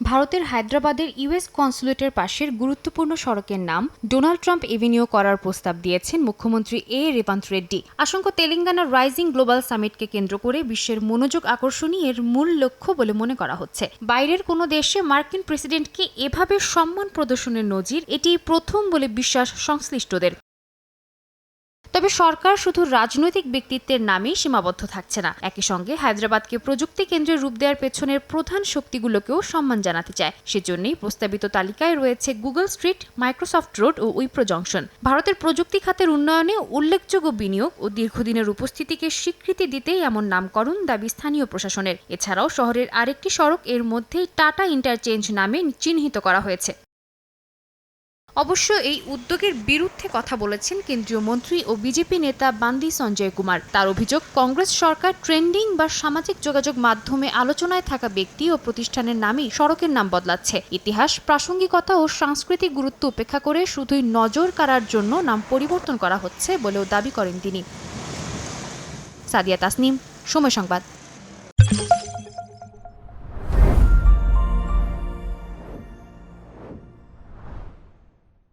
ভারতের হায়দ্রাবাদের ইউএস কনসুলেটের পাশের গুরুত্বপূর্ণ সড়কের নাম ডোনাল্ড ট্রাম্প এভিনিউ করার প্রস্তাব দিয়েছেন মুখ্যমন্ত্রী এ রেবান্ত রেড্ডি। আশঙ্কা তেলেঙ্গানার রাইজিং গ্লোবাল সামিটকে কেন্দ্র করে বিশ্বের মনোযোগ আকর্ষণই এর মূল লক্ষ্য বলে মনে করা হচ্ছে। বাইরের কোনো দেশে মার্কিন প্রেসিডেন্টকে এভাবে সম্মান প্রদর্শনের নজির, এটি প্রথম বলে বিশ্বাস সংশ্লিষ্টদের। তবে সরকার শুধু রাজনৈতিক ব্যক্তিত্বের নামেই সীমাবদ্ধ থাকছে না। একই সঙ্গে হায়দ্রাবাদকে প্রযুক্তি কেন্দ্রের রূপ দেওয়ার পেছনের প্রধান শক্তিগুলোকেও সম্মান জানাতে চায়। সেজন্যই প্রস্তাবিত তালিকায় রয়েছে গুগল স্ট্রিট, মাইক্রোসফট রোড ও উইপ্রো জংশন। ভারতের প্রযুক্তি খাতের উন্নয়নে উল্লেখযোগ্য বিনিয়োগ ও দীর্ঘদিনের উপস্থিতিকে স্বীকৃতি দিতেই এমন নামকরণ দাবি স্থানীয় প্রশাসনের। এছাড়াও শহরের আরেকটি সড়ক এর মধ্যেই টাটা ইন্টারচেঞ্জ নামে চিহ্নিত করা হয়েছে। অবশ্য এই উদ্যোগের বিরুদ্ধে কথা বলেছেন কেন্দ্রীয় মন্ত্রী ও বিজেপি নেতা বান্দি সঞ্জয় কুমার। তার অভিযোগ, কংগ্রেস সরকার ট্রেন্ডিং বা সামাজিক যোগাযোগ মাধ্যমে আলোচনায় থাকা ব্যক্তি ও প্রতিষ্ঠানের নামই সড়কের নাম বদলাচ্ছে। ইতিহাস, প্রাসঙ্গিকতা ও সাংস্কৃতিক গুরুত্ব উপেক্ষা করে শুধুই নজর কাড়ার জন্য নাম পরিবর্তন করা হচ্ছে বলেও দাবি করেন তিনি। সাদিয়া তাসনিম, সময় সংবাদ।